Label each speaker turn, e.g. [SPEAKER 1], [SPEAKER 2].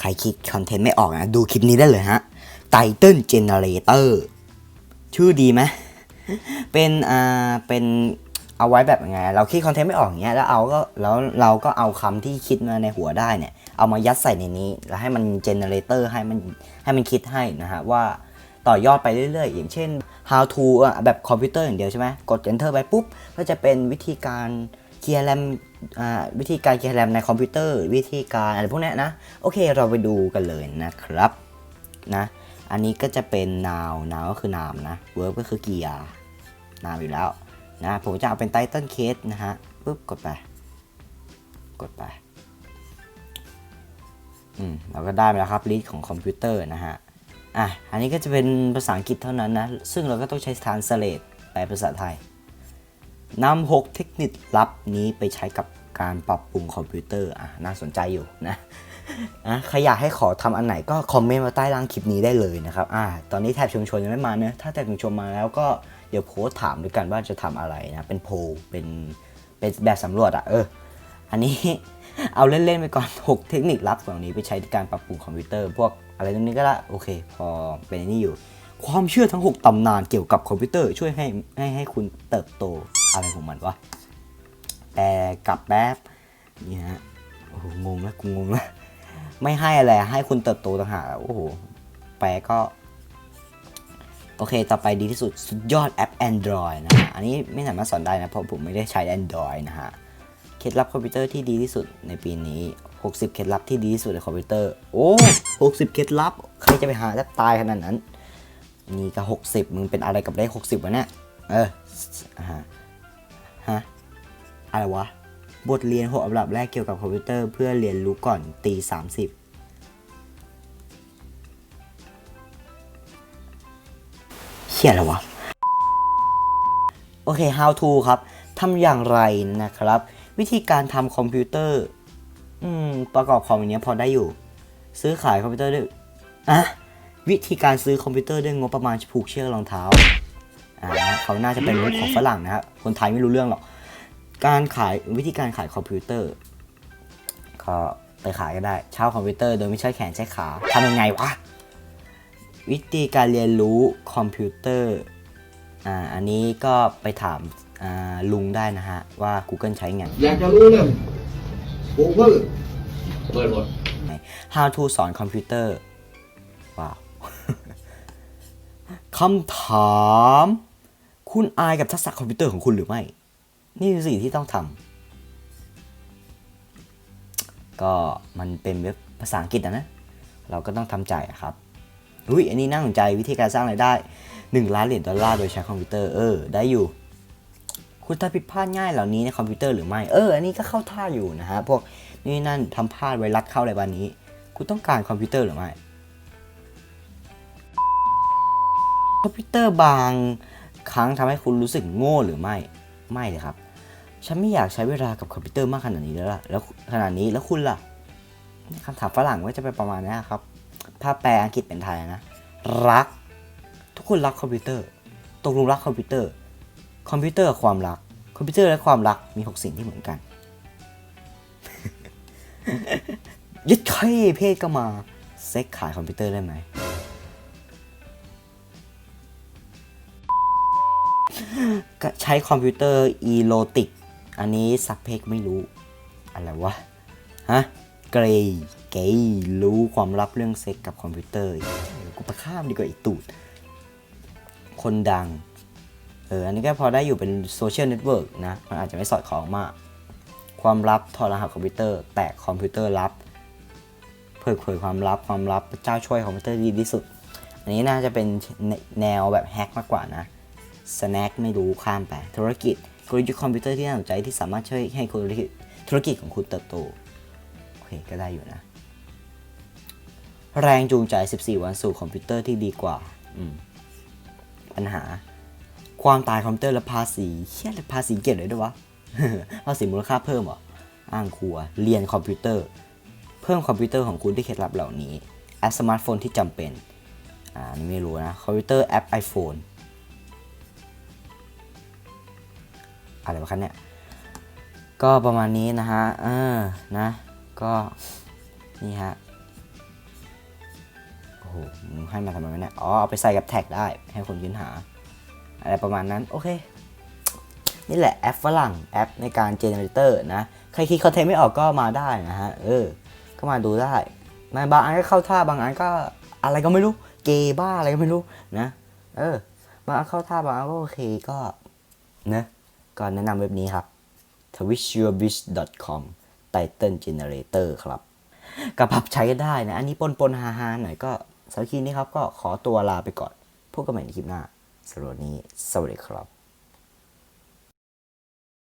[SPEAKER 1] ใครคิดคอนเทนต์ไม่ออกนะ ดูคลิปนี้ได้เลยฮะ Title Generator ชื่อดีไหมเป็นอ่าเป็นเอาไว้แบบยังไง เราคิดคอนเทนต์ไม่ออกอย่างเงี้ยแล้วเอาก็แล้วเราก็เอาคำที่คิดมาในหัวได้เนี่ย เอามายัดใส่ในนี้ แล้วให้มันเจเนเรเตอร์ให้มันให้มันคิดให้นะฮะว่าต่อยอดไปเรื่อยๆ อย่างเช่น how to อะแบบคอมพิวเตอร์อย่างเดียวใช่ไหมกด enter ไปปุ๊บ ก็จะเป็นวิธีการ เคลียร์แรมวิธีการเคลียร์แรมในคอมพิวเตอร์ วิธีการอะไรพวกนี้นะ โอเคเราไปดูกันเลยนะครับนะอันนี้ก็จะเป็น now now ก็คือ name นะ verb ก็คือเกียร์ name อยู่แล้วนะผมจะเอาเป็น title case นะฮะปุ๊บกดไป กดไปอืมเราก็ได้มาแล้วครับ list ของคอมพิวเตอร์นะฮะอะอันนี้ก็จะเป็นภาษาอังกฤษเท่านั้นนะ ซึ่งเราก็ต้องใช้ translate แปลภาษาไทย นำ6เทคนิคลับนี้ไปใช้กับการปรับปรุงคอมพิวเตอร์อะน่าสนใจอยู่นะอะใครอยากให้ขอทำอันไหนก็คอมเมนต์มาใต้ล่างคลิปนี้ได้เลยนะครับอ่าตอนนี้แทบชุมชนยังไม่มาเนะถ้าแทบชุมชนมาแล้วก็เดี๋ยวโพสถามด้วยกันว่าจะทำอะไรนะเป็นโพเป็นเป็นแบบสำรวจอะเอออันนี้เอาเล่นๆไปก่อน 6 เทคนิคลับของนี้ไปใช้ในการปรับปรุงคอมพิวเตอร์ พวกอะไรตรงนี้ก็ละโอเค พอเป็นนี้อยู่ ความเชื่อทั้ง 6ตำนานเกี่ยวกับคอมพิวเตอร์ช่วยให้ให้ให้คุณเติบโต อะไรของมันวะแปลกลับแป๊บนี่ฮะโอ้โหงงแล้วกูงงแล้วไม่ให้อะไรให้คุณเติบโตต่างหากโอ้โหแปลก็ โอเค ต่อไปดีที่สุดสุดยอดแอป Android นะฮะ อันนี้ไม่สามารถสอนได้นะ เพราะผมไม่ได้ใช้ Android นะฮะ เคล็ดลับคอมพิวเตอร์ที่ดีที่สุดในปีนี้ 60 เคล็ดลับที่ดีที่สุดในคอมพิวเตอร์ โอ้60 เคล็ดลับ ใครจะไปหาแทบตายขนาดนั้น นี่ก็ 60 มึงเป็นอะไรกับเลข60วะเนี่ย เออฮะ ฮะ อะไรวะ บทเรียนหกอันดับแรกเกี่ยวกับคอมพิวเตอร์เพื่อเรียนรู้ก่อนตี30เขียนอะไรวะ โอเค how to ครับทำอย่างไรนะครับ วิธีการทำคอมพิวเตอร์ อืม ประกอบคอมอย่างนี้พอได้อยู่ ซื้อขายคอมพิวเตอร์ด้วย อะ วิธีการซื้อคอมพิวเตอร์ด้วยงบประมาณผูกเชือกรองเท้า อ่าเขาน่าจะเป็นมุกของฝรั่งนะครับคนไทยไม่รู้เรื่องหรอกการขายวิธีการขายคอมพิวเตอร์ก็ไปขายก็ได้เช่าคอมพิวเตอร์โดยไม่ใช้แขนใช้ขาทำยังไงวะวิธีการเรียนรู้คอมพิวเตอร์อ่าอันนี้ก็ไปถามอ่าลุงได้นะฮะ ว่า Google ใช้ไง
[SPEAKER 2] อยากจะรู้เรื่อง Google เปิดหมด
[SPEAKER 1] How to สอนคอมพิวเตอร์ว้าวคำถาม คุณอายกับทักษะคอมพิวเตอร์ของคุณหรือไม่ นี่คือสิ่งที่ต้องทำก็มันเป็นเว็บภาษาอังกฤษนะนะ เราก็ต้องทำใจครับอุ้ยอันนี้น่าสนใจวิธีการสร้างรายได้ 1 ล้านเหรียญดอลลาร์โดยใช้คอมพิวเตอร์เออได้อยู่ คุณทำผิดพลาดง่ายเหล่านี้ในคอมพิวเตอร์หรือไม่เอออันนี้ก็เข้าท่าอยู่นะฮะพวกนี่นั่นทำพลาดไวรัสเข้าอะไรบ้านนี้ คุณต้องการคอมพิวเตอร์หรือไม่คอมพิวเตอร์บาง ครั้งทำให้คุณรู้สึกโง่หรือไม่ ไม่เลยครับ ฉันไม่อยากใช้เวลากับคอมพิวเตอร์มากขนาดนี้แล้วล่ะ แล้วขนาดนี้แล้วคุณล่ะคำถามฝรั่งก็จะเป็นประมาณนี้ครับ ถ้าแปลอังกฤษเป็นไทยนะ รัก ทุกคนรักคอมพิวเตอร์ ตกลงรักคอมพิวเตอร์ คอมพิวเตอร์ความรัก คอมพิวเตอร์และความรักมีหกสิ่งที่เหมือนกัน ยึดไข่เพศก็มา เซ็กขายคอมพิวเตอร์ได้ไหม ใช้คอมพิวเตอร์อีโลติก อันนี้ซักเพกไม่รู้ อะไรวะ ฮะ เกรย์เกย์รู้ความลับเรื่องเซ็กกับคอมพิวเตอร์กูไปข้ามดีกว่าอีตูด คนดัง เออ อันนี้ก็พอได้อยู่เป็นโซเชียลเน็ตเวิร์กนะ มันอาจจะไม่สอดคล้องมาก ความลับถอดรหัสคอมพิวเตอร์ แตกคอมพิวเตอร์ลับเผยเผยความลับความลับเจ้าช่วยคอมพิวเตอร์ดีที่สุด อันนี้น่าจะเป็นแนวแบบแฮกมากกว่านะ สแน็คไม่รู้ข้ามไป ธุรกิจกลยุทธ์คอมพิวเตอร์ที่น่าสนใจที่สามารถช่วยให้ธุรกิจธุรกิจของคุณเติบโต โอเค ก็ได้อยู่นะ แรงจูงใจ 14 วันสู่คอมพิวเตอร์ที่ดีกว่าอืปัญหา ความตายคอมพิวเตอร์และภาษีเชี่ยภาษีเก็บเลยด้วยวะภาษีมูลค่าเพิ่มเหรอ อ้างครัว เรียนคอมพิวเตอร์ เพิ่มคอมพิวเตอร์ของคุณที่เคล็ดลับเหล่านี้แอปสมาร์ทโฟนที่จำเป็น อ่านี่ไม่รู้นะ คอมพิวเตอร์แอป iPhone อะไรวะคะเนี่ย ก็ประมาณนี้นะฮะ เออ นะ ก็ นี่ฮะโหมึงให้มาทำไมเนี่ย อ๋อ เอาไปใส่กับแท็กได้ ให้คนค้นหา อะไรประมาณนั้น โอเค นี่แหละแอปฝรั่งแอปในการเจเนเรเตอร์นะ ใครคิดคอนเทนต์ไม่ออกก็มาได้นะฮะ เออ ก็มาดูได้มาบางอันก็เข้าท่าบางอันก็อะไรก็ไม่รู้ เกย์บ้าอะไรก็ไม่รู้นะ เออ บางอันเข้าท่าบางอันก็โอเคก็นะ ก็แนะนำเว็บนี้ครับ twitchyourbiz.com Title Generator ครับก็ปรับใช้กันได้นะ อันนี้ปนปนๆฮาๆหน่อยก็สำหรับคลิปนี้ครับ ก็ขอตัวลาไปก่อนพบกันใหม่ในคลิปหน้าสำหรับวันนี้สวัสดีครับ